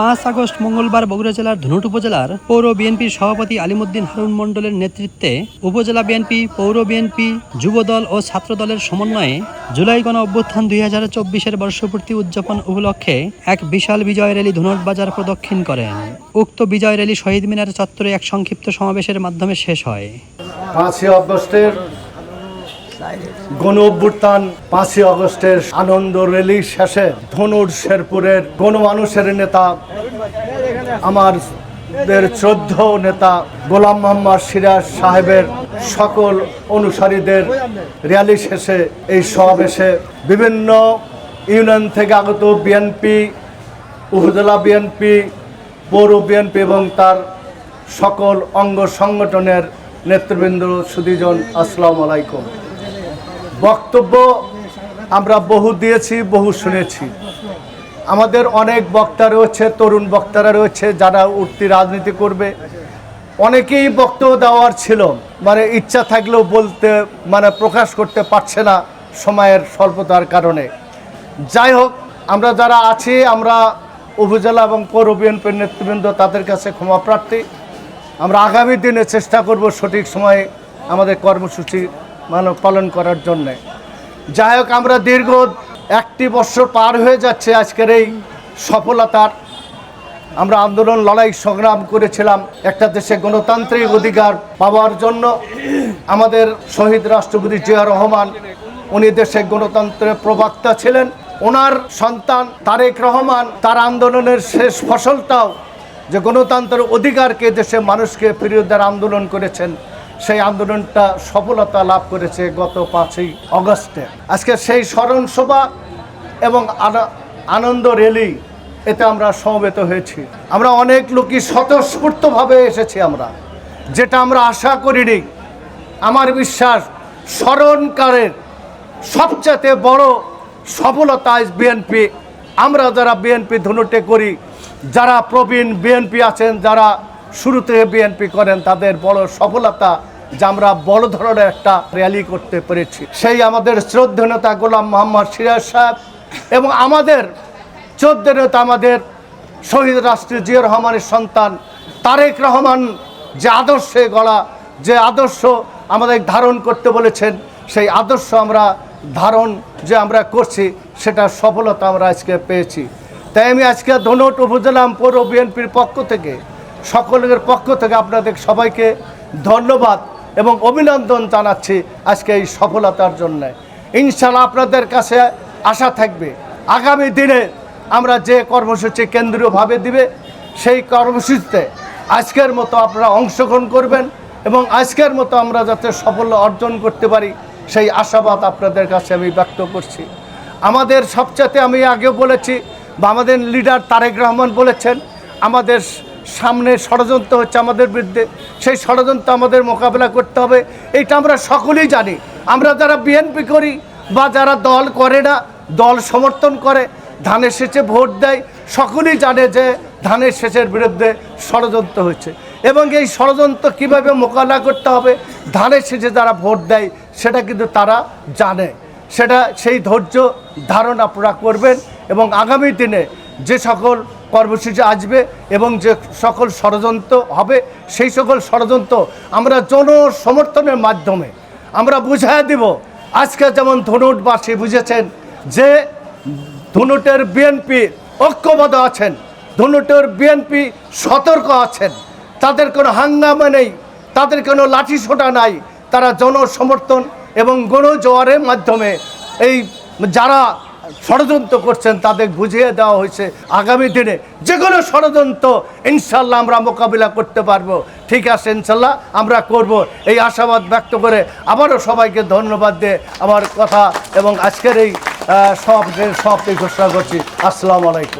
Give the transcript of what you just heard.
পাঁচ আগস্ট মঙ্গলবার বগুড়া জেলার ধনুট উপজেলার পৌর বিএনপির সভাপতি আলিমুদ্দিন হারুন মণ্ডলের নেতৃত্বে উপজেলা বিএনপি, পৌর বিএনপি, যুবদল ও ছাত্রদলের সমন্বয়ে জুলাই গণ অভ্যুত্থান দুই হাজার চব্বিশের বর্ষপূর্তি উদযাপন উপলক্ষে এক বিশাল বিজয় র্যালি ধনুট বাজার প্রদক্ষিণ করেন। উক্ত বিজয় র্যালি শহীদ মিনার চত্বরে এক সংক্ষিপ্ত সমাবেশের মাধ্যমে শেষ হয়। পাঁচই আগস্টের গণ অভ্যুত্থান পাঁচই আগস্টের আনন্দ র্যালি শেষে ধনুর শেরপুরের গণ মানুষের নেতা আমার শ্রদ্ধ নেতা গোলাম মোহাম্মদ সিরাজ সাহেবের সকল অনুসারীদের র্যালি শেষে এই সমাবেশে বিভিন্ন ইউনিয়ন থেকে আগত বিএনপি উপজেলা বিএনপি পৌর বিএনপি এবং তার সকল অঙ্গ সংগঠনের নেতৃবৃন্দ সুদীজন, আসসালামু আলাইকুম। বক্তব্য আমরা বহু দিয়েছি, বহু শুনেছি। আমাদের অনেক বক্তা রয়েছে, তরুণ বক্তারা রয়েছে, যারা উঠতি রাজনীতি করবে। অনেকেই বক্তব্য দেওয়ার ছিল মানে ইচ্ছা থাকলেও বলতে মানে প্রকাশ করতে পারছে না সময়ের স্বল্পতার কারণে। যাই হোক, আমরা যারা আছি, আমরা উপজেলা এবং পৌর বিএনপির নেতৃবৃন্দ, তাদের কাছে ক্ষমা প্রার্থী। আমরা আগামী দিনে চেষ্টা করব সঠিক সময়ে আমাদের কর্মসূচি মানে পালন করার জন্যে। যাই হোক, আমরা দীর্ঘ একটি বছর পার হয়ে যাচ্ছে আজকের এই সফলতার। আমরা আন্দোলন, লড়াই, সংগ্রাম করেছিলাম একটা দেশে গণতান্ত্রিক অধিকার পাওয়ার জন্য। আমাদের শহীদ রাষ্ট্রপতি জিয়া রহমান, উনি দেশে গণতন্ত্রের প্রবক্তা ছিলেন। ওনার সন্তান তারেক রহমান, তার আন্দোলনের শেষ ফসলটাও যে গণতন্ত্রের অধিকারকে দেশে মানুষকে ফিরিয়ে দেওয়ার আন্দোলন করেছেন। সেই আন্দোলনটা সফলতা লাভ করেছে গত পাঁচই অগস্টে। আজকে সেই স্মরণ সভা এবং আনা- আনন্দ র্যালি এতে আমরা সমবেত হয়েছি। আমরা অনেক লোকই স্বতঃস্ফূর্তভাবে এসেছি আমরা। যেটা আমরা আশা করিনি, আমার বিশ্বাস স্মরণকারের সবচেয়ে বড় সফলতা বিএনপি। আমরা যারা বিএনপি ধনুটে করি, যারা প্রবীণ বিএনপি আছেন, যারা শুরু থেকে বিএনপি করেন, তাদের বড় সফলতা যে আমরা বড় ধরনের একটা র্যালি করতে পেরেছি। সেই আমাদের শ্রদ্ধেয় নেতা গোলাম মোহাম্মদ সিরাজ সাহেব এবং আমাদের চোদ্দ নেতা আমাদের শহীদ রাষ্ট্রী জিয়া রহমানের সন্তান তারেক রহমান যে আদর্শে গড়া, যে আদর্শ আমাদের ধারণ করতে বলেছেন, সেই আদর্শ আমরা ধারণ যে আমরা করছি, সেটা সফলতা আমরা আজকে পেয়েছি। তাই আমি আজকে ধনুট উপজেলা পৌর বিএনপির পক্ষ থেকে সকলের পক্ষ থেকে আপনাদের সবাইকে ধন্যবাদ এবং অভিনন্দন জানাচ্ছি আজকে এই সফলতার জন্য। ইনশাল্লাহ আপনাদের কাছে আশা থাকবে, আগামী দিনে আমরা যে কর্মসূচি কেন্দ্রীয়ভাবে দিবে, সেই কর্মসূচিতে আজকের মতো আপনারা অংশগ্রহণ করবেন এবং আজকের মতো আমরা যাতে সাফল্য অর্জন করতে পারি, সেই আশাবাদ আপনাদের কাছে আমি ব্যক্ত করছি। আমাদের সবচাইতে আমি আগেও বলেছি বা আমাদের লিডার তারেক রহমান বলেছেন, আমাদের সামনে ষড়যন্ত্র হচ্ছে আমাদের বিরুদ্ধে, সেই ষড়যন্ত্র আমাদের মোকাবেলা করতে হবে, এইটা আমরা সকলেই জানি। আমরা যারা বিএনপি করি বা যারা দল করে না, দল সমর্থন করে, ধানের সেচে ভোট দেয়, সকলেই জানে যে ধানের সেচের বিরুদ্ধে ষড়যন্ত্র হচ্ছে। এবং এই ষড়যন্ত্র কীভাবে মোকাবেলা করতে হবে, ধানের সেচে যারা ভোট দেয়, সেটা কিন্তু তারা জানে। সেটা সেই ধৈর্য ধারণ আপনারা করবেন এবং আগামী দিনে যে সকল কর্মসূচি আসবে এবং যে সকল ষড়যন্ত্র হবে, সেই সকল ষড়যন্ত্র আমরা জনসমর্থনের মাধ্যমে আমরা বুঝাই দিব। আজকে যেমন ধনুটবাসী বুঝেছেন যে ধনুটের বিএনপি ঐক্যবদ্ধ আছেন, ধনুটের বিএনপি সতর্ক আছেন, তাদের কোনো হাঙ্গামা নেই, তাদের কোনো লাঠি সোটা নাই, তারা জনসমর্থন এবং গণজোয়ারের মাধ্যমে এই যারা ষড়যন্ত্র করছেন, তাদের বুঝিয়ে দেওয়া হয়েছে আগামী দিনে। যে কোনো ষড়যন্ত্র, ইনশাল্লাহ আমরা মোকাবিলা করতে পারব। ঠিক আছে, ইনশাল্লাহ আমরা করব। এই আশাবাদ ব্যক্ত করে আবারও সবাইকে ধন্যবাদ দিয়ে আমার কথা এবং আজকের এই সব সবকে ঘোষণা করছি। আসসালামু আলাইকুম।